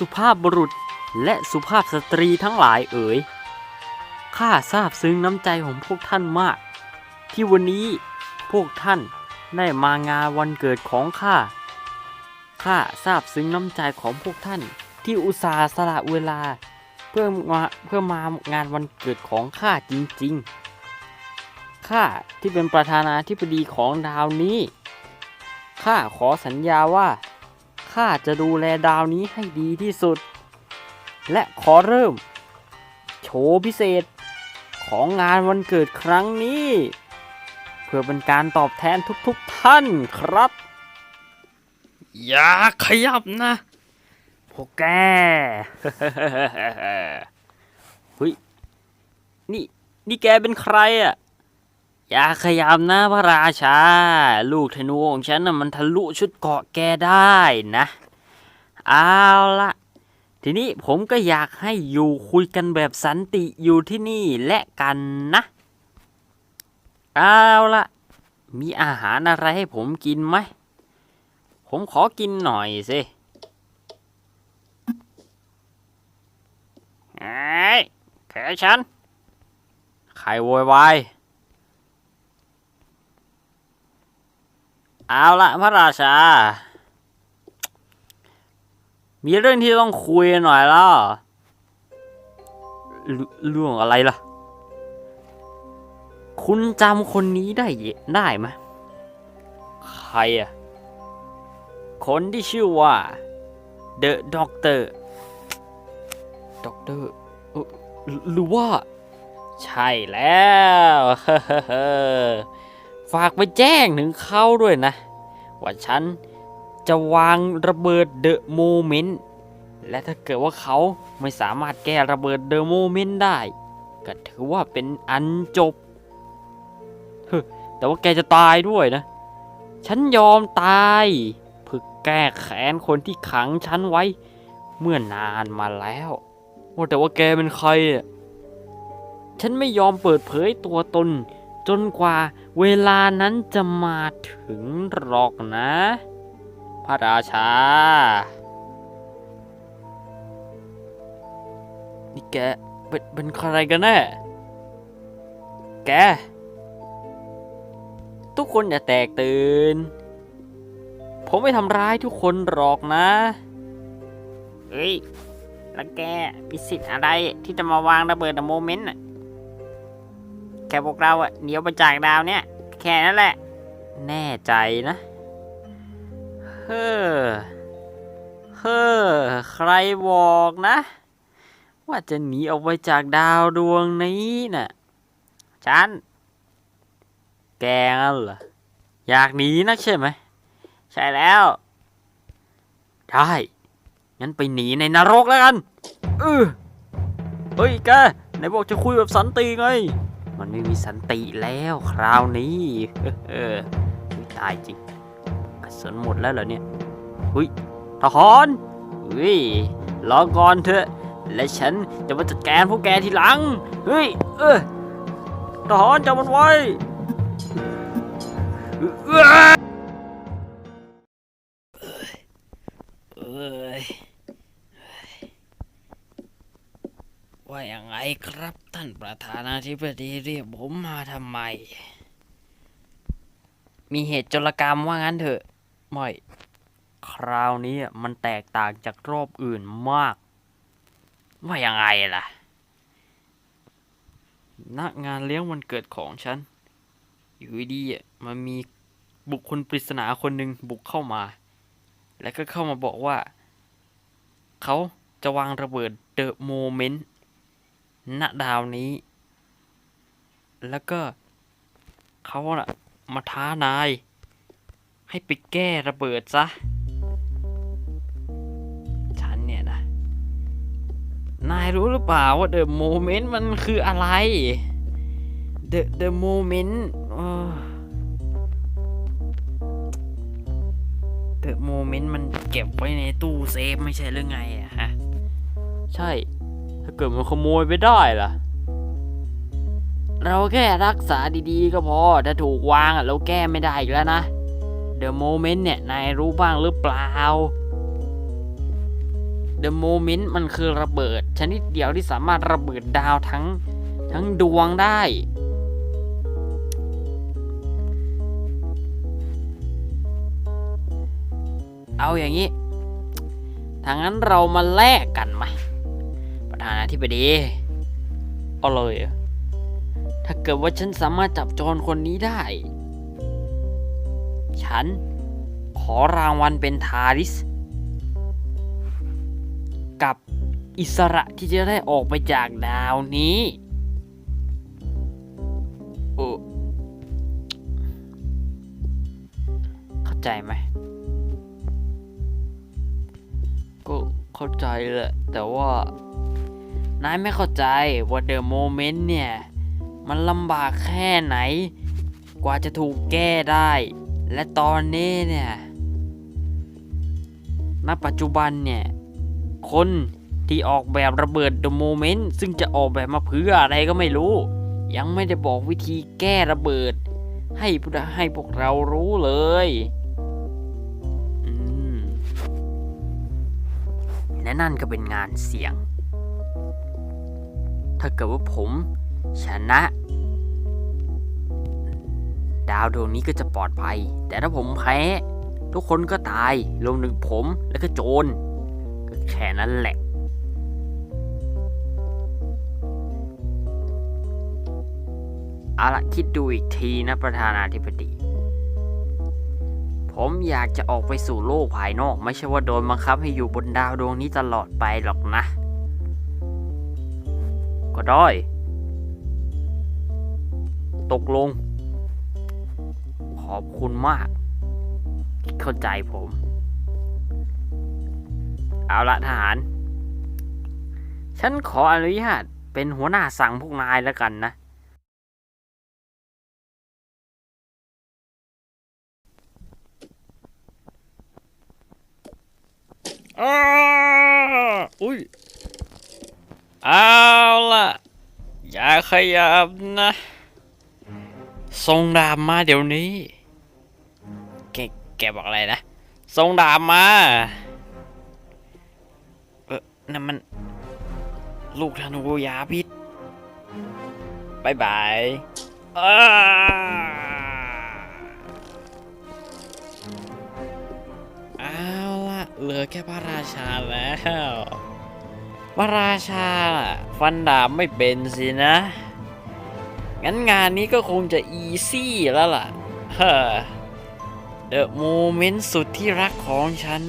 สุภาพบุรุษและสุภาพสตรีทั้งหลายเอ๋ย ข้าซาบซึ้งน้ำใจของพวกท่านมาก ที่วันนี้พวกท่านได้มางานวันเกิดของข้า ข้าซาบซึ้งน้ำใจของพวกท่านที่อุตส่าห์สละเวลา เพื่อมาเพื่อมางานวันเกิดของข้าจริงๆ ข้าที่เป็นประธานาธิบดีของดาวนี้ ข้าขอสัญญาว่า ข้าจะดูแลดาวนี้ให้ดีที่สุด และขอเริ่ม โชว์พิเศษของงานวันเกิดครั้งนี้ เพื่อเป็นการตอบแทนทุกๆท่านครับ อย่าขยับนะ พวกแกเฮ้ยนี่นี่แกเป็นใครอะ อย่าขยับนะพระราชา ลูกธนูของฉันน่ะมันทะลุชุดเกาะแกได้นะเอาละทีนี้ผมก็อยากให้อยู่คุยกันแบบสันติอยู่ที่นี่และกันนะเอาละมีอาหารอะไรให้ผมกินไหม ผมขอกินหน่อยสิไอ้แขฉัน ใครโวยวาย เอาละพระราชา มีเรื่องที่ต้องคุยหน่อยแล้วเรเรื่องอะไรล่ะ คุณจำคนนี้ได้เยได้ไหมใครอะคนที่ชื่อว่า The Doctor Doctor เอ่อหรือว่า ใช่แล้ว ฝากไปแจ้งถึงเขาด้วยนะ ว่าฉันจะวางระเบิดเดอะโมเมนต์และถ้าเกิดว่าเขาไม่สามารถแก้ระเบิดเดอะโมเมนต์ได้ ก็ถือว่าเป็นอันจบ แต่ว่าแกจะตายด้วยนะ ฉันยอมตายเพื่อแก้แค้นคนที่ขังฉันไว้ เมื่อนานมาแล้วว่าแต่ว่าแกเป็นใคร ฉันไม่ยอมเปิดเผยตัวตน จนกว่าเวลานั้นจะมาถึงหรอกนะ พระราชา นี่แกเป็นเป็นใครกันแน่แก ทุกคนอย่าแตกตื่น ผมไม่ทำร้ายทุกคนหรอกนะเฮ้ย แล้วแกมีสิทธิ์อะไรที่จะมาวางระเบิดในโมเมนต์น่ะ แค่พวกเราอะเดี๋ยวไปจากดาวเนี่ยแค่นั้นแหละ แน่ใจนะ เฮ้อ เฮ้อ ใครบอกนะ ว่าจะหนีออกไปจากดาวดวงนี้น่ะ ฉัน แกงั้นเหรอ อยากหนีนักใช่ไหม ใช่แล้ว ได้ งั้นไปหนีในนรกแล้วกัน เออเฮ้ยแกไหนบอกจะคุยแบบสันติไง มันไม่มีสันติแล้วคราวนี้เออตายจริงกระสุนหมดแล้วเหรอเนี่ยหุยทหารเฮ้ยรอก่อนเถอะ และฉันจะมาจัดการพวกแกทีหลังเฮ้ยเออทหารจับมันไว้เอ้ยเอ้ย ว่าอย่างไงครับท่านประธานาธิบดีเรียกผมมาทำไม มีเหตุจรกรรมว่างั้นเถอะไม่คราวนี้มันแตกต่างจากรอบอื่นมาก ว่ายังไงล่ะณงานเลี้ยงวันเกิดของฉัน อยู่ดีอะมันมีบุคคลปริศนาคนหนึ่งบุกเข้ามา แล้วก็เข้ามาบอกว่า เขาจะวางระเบิดเดอะโมเมนต์ ณดาวนี้ แล้วก็เขาน่ะมาท้านาย ให้ไปแก้ระเบิดซะ ฉันเนี่ยนะ นายรู้หรือเปล่าว่า The Moment มันคืออะไร The The Moment เอ่อ The Moment มันเก็บไว้ในตู้เซฟไม่ใช่หรือไงอะฮะ ใช่ ถ้าเกิดมันขโมยไปได้ล่ะ เราแค่รักษาดีๆ ก็พอ ถ้าถูกวางอะเราแก้ไม่ได้อีกแล้วนะ The Moment เนี่ย นายรู้บ้างหรือเปล่า The Moment มันคือระเบิด ชนิดเดียวที่สามารถระเบิดดาวทั้งทั้งดวงได้ เอาอย่างนี้ถ้างั้นเรามาแลกกันไหม ประธานาธิบดีเอาเลย ถ้าเกิดว่าฉันสามารถจับโจรคนนี้ได้ ฉันขอรางวัลเป็นทาริส กับอิสระที่จะได้ออกไปจากดาวนี้โอ้เข้าใจไหม ก็เข้าใจแหละ แต่ว่า นายไม่เข้าใจว่าเดอะโมเมนต์เนี่ย มันลำบากแค่ไหน กว่าจะถูกแก้ได้ และตอนนี้เนี่ยณปัจจุบันเนี่ย คนที่ออกแบบระเบิดเดอะโมเมนต์ซึ่งจะออกแบบมาเพื่ออะไรก็ไม่รู้ ยังไม่ได้บอกวิธีแก้ระเบิด ให้พวกให้พวกเรารู้เลยและนั่นก็เป็นงานเสี่ยง ถ้าเกิดว่าผมชนะ ดาวดวงนี้ก็จะปลอดภัย แต่ถ้าผมแพ้ ทุกคนก็ตายรวมถึงผมและก็โจรก็แค่นั้นแหละ เอาละคิดดูอีกทีนะประธานาธิบดี ผมอยากจะออกไปสู่โลกภายนอก ไม่ใช่ว่าโดนบังคับให้อยู่บนดาวดวงนี้ตลอดไปหรอกนะ ก็ได้ ตกลง ขอบคุณมาก เข้าใจผม เอาละทหาร ฉันขออนุญาตเป็นหัวหน้าสั่งพวกนายแล้วกันนะ อ้าอุ้ย เอาล่ะ อย่าขยับนะส่งดาบมาเดี๋ยวนี้ แกแกบอกอะไรนะส่งดาบมา เออนั่นมัน ลูกธนูยาพิษบายบายเอาล่ะเหลือแค่พระราชาแล้ว ระราชา ฟันดาบไม่เป็นสินะ งั้นงานนี้ก็คงจะอีซี่แล้วล่ะเฮ้อเดอะโมเมนต์สุดที่รักของฉัน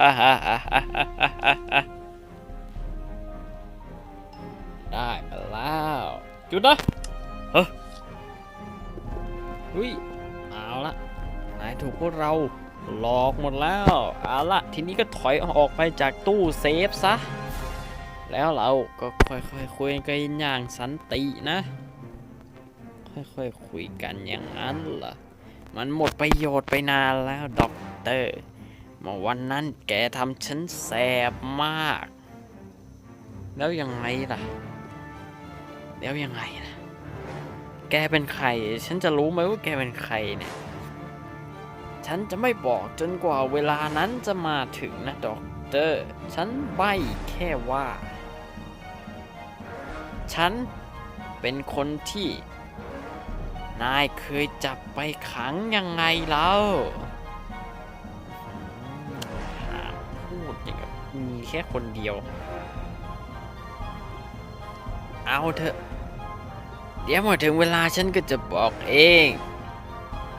ฮ่าฮ่าฮ่าฮ่าฮ่าได้มาแล้วจุดนะเฮ้ยอุ้ยเอาละนายถูกพวกเราหลอกหมดแล้ว เอาละทีนี้ก็ถอยออกไปจากตู้เซฟซะ แล้วเราก็ค่อยๆคุยกันอย่างสันตินะ ค่อยๆคุยกันอย่างนั้นเหรอมันหมดประโยชน์ไปนานแล้วด็อกเตอร์เมื่อวันนั้นแกทำฉันแสบมาก แล้วยังไงล่ะ แล้วยังไงล่ะ แกเป็นใคร ฉันจะรู้ไหมว่าแกเป็นใครเนี่ย ฉันจะไม่บอกจนกว่าเวลานั้นจะมาถึงนะด็อกเตอร์ ฉันใบแค่ว่า ฉันเป็นคนที่ นายเคยจับไปขังยังไงแล้วหาพูดอย่างกับมีแค่คนเดียว เอาเถอะ เดี๋ยวมาถึงเวลาฉันก็จะบอกเอง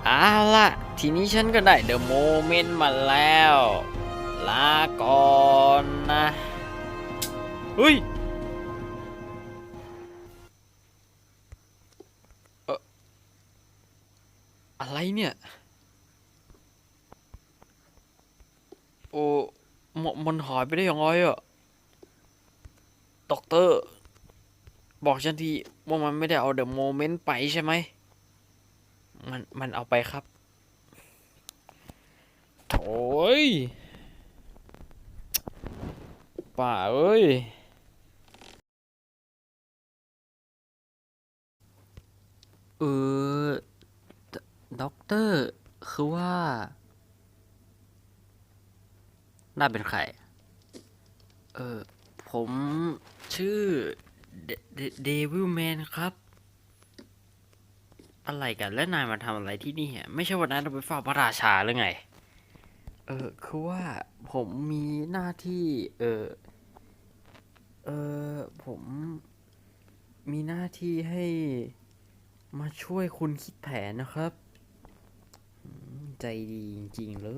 เอาละทีนี้ฉันก็ได้เดอะโมเมนต์มาแล้ว ลาก่อนนะ เฮ้ย อะไรเนี่ย โอ้มมันหายไปได้ยังไงอะด็อกเตอร์ บอกฉันทีว่ามันไม่ได้เอาเดอะโมเมนต์ไปใช่ไหม มัน มันเอาไปครับ โถยป่าเอ้ยเออ ด็อกเตอร์คือว่า น่าเป็นใคร เออ ผมชื่อเดวิลแมนครับ อะไรกัน แล้วนายมาทำอะไรที่นี่อะไม่ใช่วันนั้นเราไปฝ้าพระราชาหรือไง เออ คือว่าผมมีหน้าที่ เออ เออ ผมมีหน้าที่ให้มาช่วยคุณคิดแผนนะครับ ใจดีจริงๆเล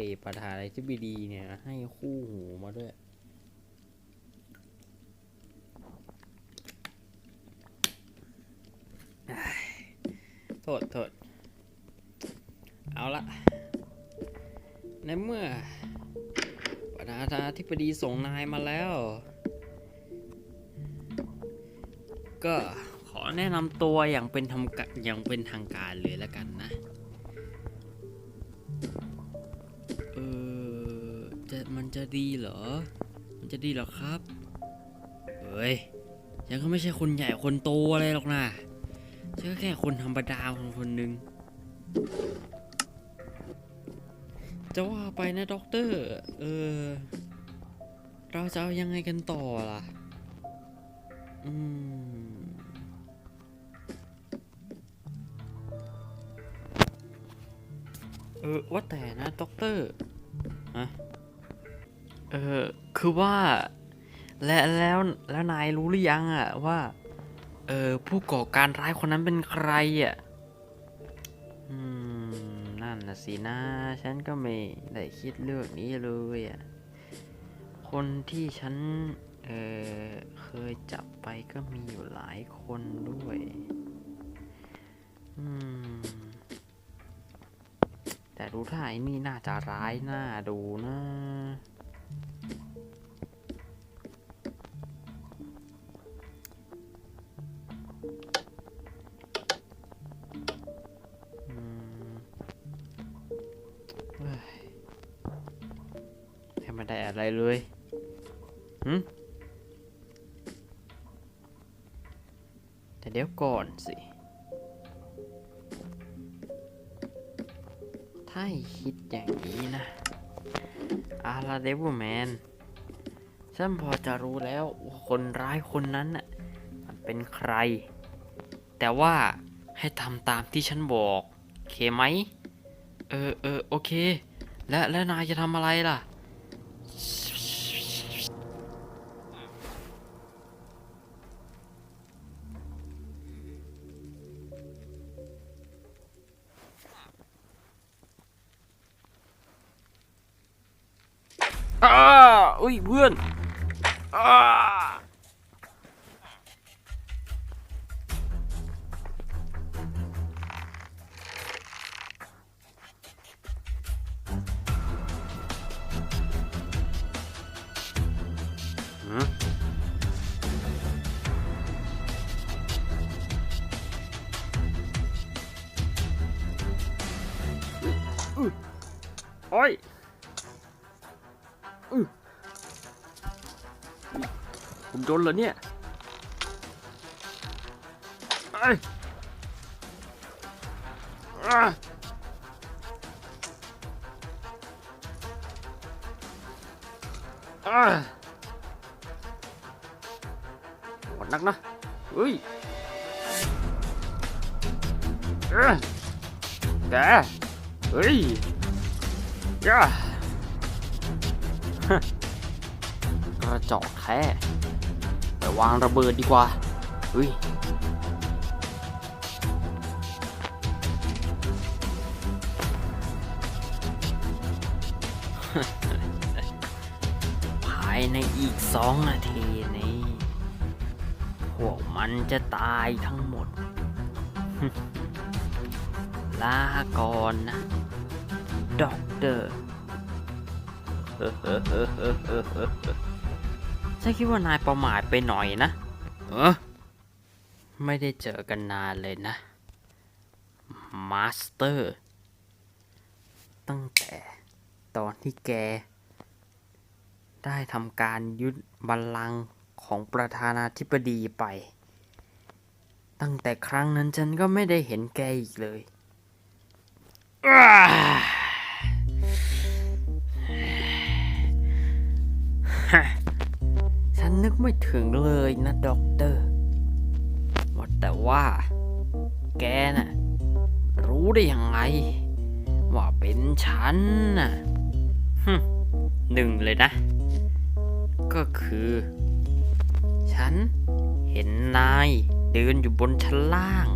ย ประธานาธิบดีเนี่ย ให้คู่หูมาด้วย โทษโทษเอาละในเมื่อประธานาธิบดีส่งนายมาแล้ว ก็ขอแนะนำตัวอย่างเป็นทำกอย่างเป็นทางการเลยแล้วกันนะ มันจะดีเหรอ มันจะดีเหรอครับ เฮ้ย ฉันก็ไม่ใช่คนใหญ่คนโตอะไรหรอกนะฉันก็แค่คนธรรมดาคนคนหนึ่งจะว่าไปนะด็อกเตอร์ เออ เราจะเอายังไงกันต่อล่ะ อืม เออ ว่าแต่นะด็อกเตอร์ ฮะ เออคือว่าและแล้วแล้วนายรู้หรือยังอะว่า เออผู้ก่อการร้ายคนนั้นเป็นใครอะอืมนั่นนะสินะฉันก็ไม่ได้คิดเรื่องนี้เลยอะคนที่ฉันเออเคยจับไปก็มีอยู่หลายคนด้วยอืมแต่ดูท่าไอ้นี่น่าจะร้ายน่าดูนะ ไม่ได้อะไรเลยหึแต่เดี๋ยวก่อนสิ ถ้าคิดอย่างนี้นะอาราเดวแมนฉันพอจะรู้แล้วว่าคนร้ายคนนั้นน่ะมันเป็นใคร แต่ว่าให้ทำตามที่ฉันบอกโอเคไหม เออเออโอเค และและนายจะทำอะไรล่ะ อุ้ยเพื่อนอ่า นเหรอเนี่ยไอ้หดนักนะเฮ้ยแกเฮ้ยย่าฮะกระจอกแท้ วางระเบิดดีกว่าเฮ้ยภายในอีกสองนาทีนี้ พวกมันจะตายทั้งหมด ลาก่อนนะ ด็อกเตอร์ ฉันคิดว่านายประมาทไปหน่อยนะ เออ ไม่ได้เจอกันนานเลยนะ มาสเตอร์ ตั้งแต่ตอนที่แก ได้ทำการยึดบัลลังก์ของประธานาธิบดีไป ตั้งแต่ครั้งนั้นฉันก็ไม่ได้เห็นแกอีกเลยฮะ ฉันนึกไม่ถึงเลยนะด็อกเตอร์ว่าแต่ว่า แกน่ะ รู้ได้ยังไง ว่าเป็นฉันน่ะฮึหนึ่งเลยนะ ก็คือ ฉันเห็นนายเดินอยู่บนชั้นล่าง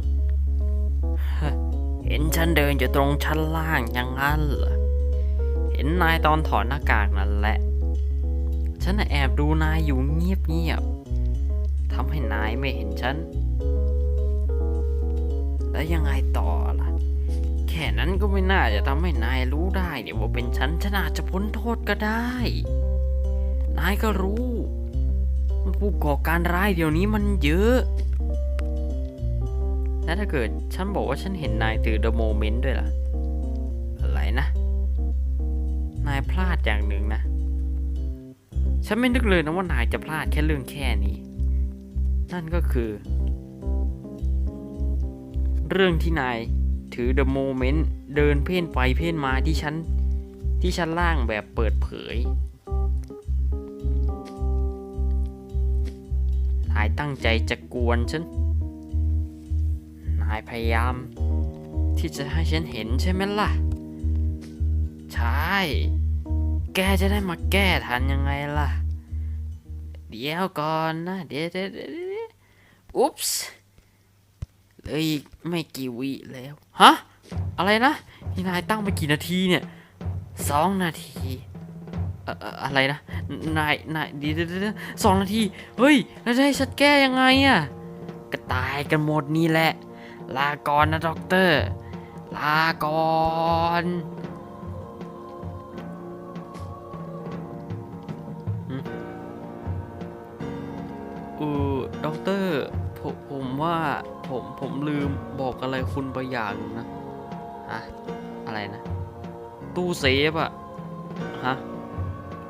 เห็นฉันเดินอยู่ตรงชั้นล่างอย่างนั้นเหรอ เห็นนายตอนถอดหน้ากากนั่นแหละ ฉันแอบดูนายอยู่เงียบๆทำให้นายไม่เห็นฉัน แล้วยังไงต่อล่ะ แค่นั้นก็ไม่น่าจะทำให้นายรู้ได้เนี่ยว่าเป็นฉันฉันอาจจะพ้นโทษก็ได้ นายก็รู้ ผู้ก่อการร้ายเดี๋ยวนี้มันเยอะ แล้วถ้าเกิดฉันบอกว่าฉันเห็นนายถือ The Moment ด้วยล่ะ อะไรนะ นายพลาดอย่างหนึ่งนะ ฉันไม่นึกเลยนะว่านายจะพลาดแค่เรื่องแค่นี้ นั่นก็คือ เรื่องที่นายถือ The Moment เดินเพ่นไปเพ่นมาที่ชั้นที่ชั้นล่างแบบเปิดเผย นายตั้งใจจะกวนฉัน นายพยายาม ที่จะให้ฉันเห็นใช่ไหมล่ะ ใช่ แกจะได้มาแก้ทันยังไงล่ะ เดี๋ยวก่อนนะเดี๋ยวเดี๋ยวเดี๋ยวอุ๊ปส์เลยไม่กี่วิแล้ว ฮะ อะไรนะนี่นายตั้งไปกี่นาทีเนี่ยสองนาทีเอ่ออะไรนะ นาย นายเดี๋ยวเดี๋ยวเดี๋ยวสองนาที เฮ้ย แล้วจะให้ฉันแก้ยังไงอะก็ตายกันหมดนี่แหละ ลาก่อนนะด็อกเตอร์ ลาก่อน ด็อกเตอร์ผมผมว่าผมผมลืมบอกอะไรคุณไปอย่างนะฮะอะไรนะ ตู้เซฟอะฮะ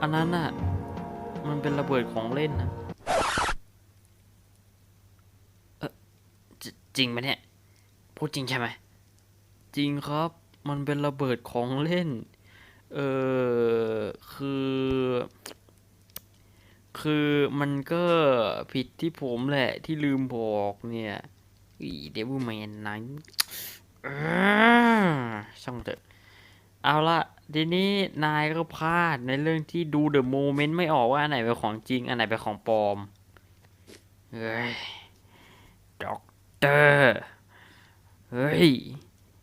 อันนั้นน่ะมันเป็นระเบิดของเล่นนะเออจจริงไหมเนี่ยพูดจริงใช่ไหมจริงครับ มันเป็นระเบิดของเล่น เออ คือมันก็ผิดที่ผมแหละที่ลืมบอกเนี่ยอีเดวิลแมนนั้นช่างเถอะเอาละทีนี้นายก็พลาดในเรื่องที่ดูเดอะโมเมนต์ไม่ออกว่า อันไหนเป็นของจริง อันไหนเป็นของปลอมเฮ้ยด็อกเตอร์เฮ้ย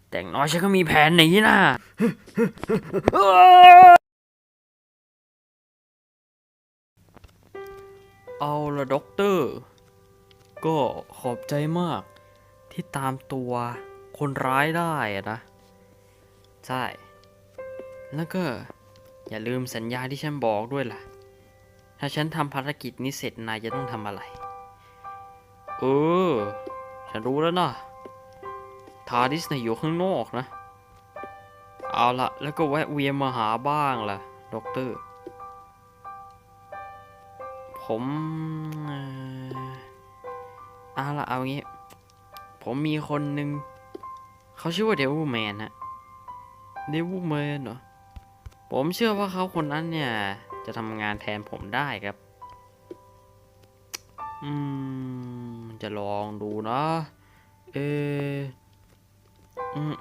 แต่งน้อยฉันก็มีแผนหนีนะ เอาละด็อกเตอร์ ก็ขอบใจมากที่ตามตัวคนร้ายได้นะ ใช่ แล้วก็อย่าลืมสัญญาที่ฉันบอกด้วยล่ะ ถ้าฉันทำภารกิจนี้เสร็จนายจะต้องทำอะไร เออ ฉันรู้แล้วนะทาดิสนะอยู่ข้างนอกนะ เอาละแล้วก็แวะเวียนมาหาบ้างล่ะด็อกเตอร์ ผมเอาละเอางี้ ผมมีคนหนึ่ง เขาชื่อว่าเดวิลแมนฮะเดวิลแมนเหรอ ผมเชื่อว่าเขาคนนั้นเนี่ย จะทำงานแทนผมได้ครับ อืม จะลองดูนะเออ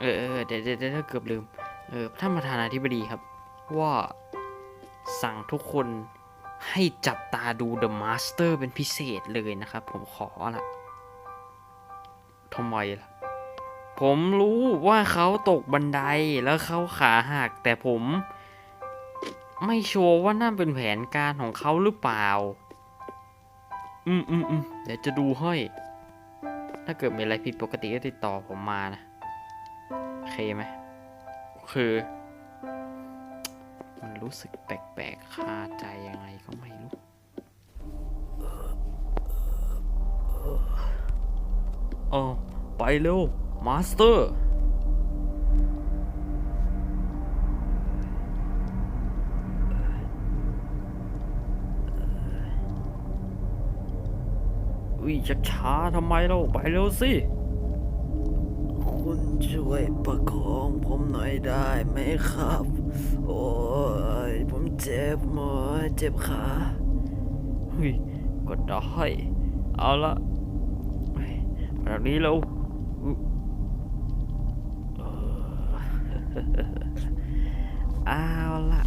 เออเออเดี๋ยวเดี๋ยวเดี๋ยวเกือบลืม เออท่านประธานาธิบดีครับ ว่าสั่งทุกคน ให้จับตาดู The Master เป็นพิเศษเลยนะครับ ผมขอละทำไมล่ะ ผมรู้ว่าเขาตกบันไดแล้วเขาขาหัก แต่ผมไม่ชัวร์ว่านั่นเป็นแผนการของเขาหรือเปล่า อืมอืมอืมเดี๋ยวจะดูให้ ถ้าเกิดมีอะไรผิดปกติก็ติดต่อผมมานะ โอเคไหมคือ รู้สึกแปลกๆคาใจยังไงก็ไม่รู้ เออไปเร็ว มาสเตอร์วิจะช้าทำไมเราไปเร็วสิ คุณช่วยประคองผมหน่อยได้ไหมครับ โอ้ เจ็บหมอเจ็บขาเฮ้ยก็ได้เอาละแบบนี้แล้วเออเอาละ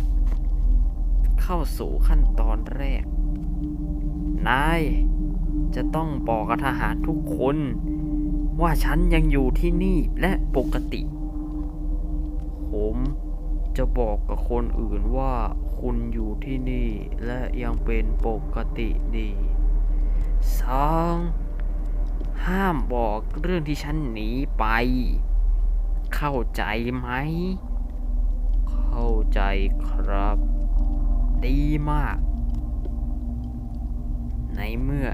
เข้าสู่ขั้นตอนแรก นายจะต้องบอกกับทหารทุกคน ว่าฉันยังอยู่ที่นี่และปกติ จะบอกกับคนอื่นว่าคุณอยู่ที่นี่และยังเป็นปกติดีสองห้ามบอกเรื่องที่ฉันหนีไป เข้าใจไหม เข้าใจครับ ดีมาก ในเมื่อ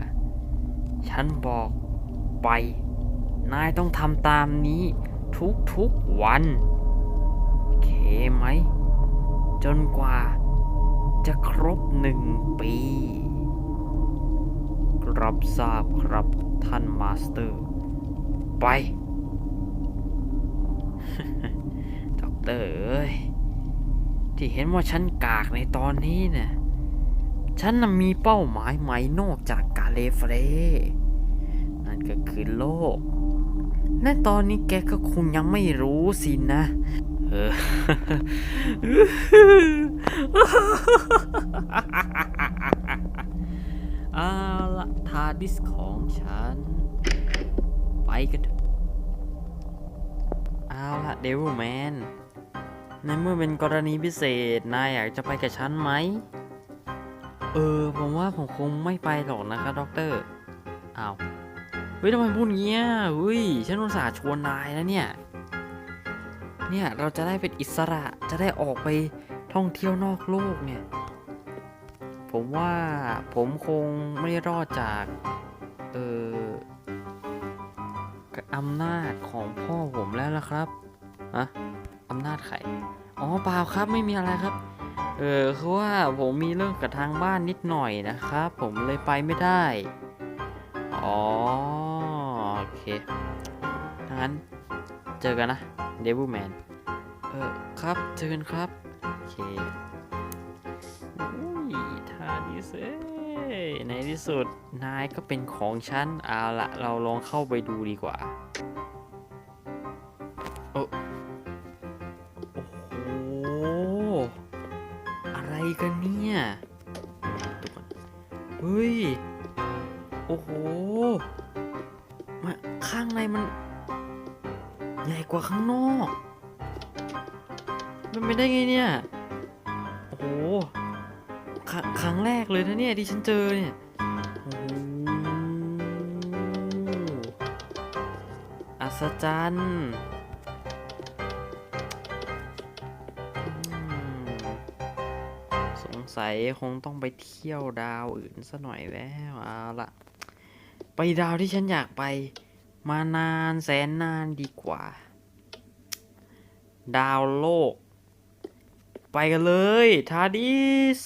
ฉันบอกไป นายต้องทำตามนี้ทุกๆวัน เคไหม จนกว่าจะครบหนึ่งปี รับทราบครับท่านมาสเตอร์ ไปด็อกเตอร์เอ้ย ที่เห็นว่าฉันกากในตอนนี้เนี่ยฉันน่ะมีเป้าหมายใหม่นอกจากกาเลเฟรนั่นก็คือโลก และตอนนี้แกก็คงยังไม่รู้สินะ เอออาละทาร์ดิสของฉัน ไปกันเถอะเอาละเดวิลแมนในเมื่อเป็นกรณีพิเศษ นายอยากจะไปกับฉันไหม เออ ผมว่าผมคงไม่ไปหรอกนะครับด็อกเตอร์อ้าวเฮ้ยทำไมพูดเงี้อะเฮ้ย ฉันอุตส่าห์ชวนนายแล้วเนี่ย เนี่ยเราจะได้เป็นอิสระจะได้ออกไปท่องเที่ยวนอกโลกเนี่ย ผมว่าผมคงไม่รอดจากเอออำนาจของพ่อผมแล้วละครับอะอำนาจใครอ๋อเปล่าครับไม่มีอะไรครับ เออคือว่าผมมีเรื่องกับทางบ้านนิดหน่อยนะครับ ผมเลยไปไม่ได้ อ๋อ โอเค งั้นเจอกันนะ เดวิลแมนเออครับเจอกันครับ โอเคอุ้ยท่านี้เซ่ในที่สุด นายก็เป็นของฉันเอาละเราลองเข้าไปดูดีกว่า โอ้โอ้โหอะไรกันเนี่ยทุกคนเฮ้ย โอ้โหมาข้างในมัน ใหญ่กว่าข้างนอกมันไม่ได้ไงเนี่ย โอ้โหครัครั้งแรกเลยนะเนี่ยที่ฉันเจอเนี่ยโอ้โหอัศจรรย์สงสัยคงต้องไปเที่ยวดาวอื่นซะหน่อยแล้วเอาละไปดาวที่ฉันอยากไป มานานแสนนานดีกว่า ดาวโลก ไปกันเลย ทาดิส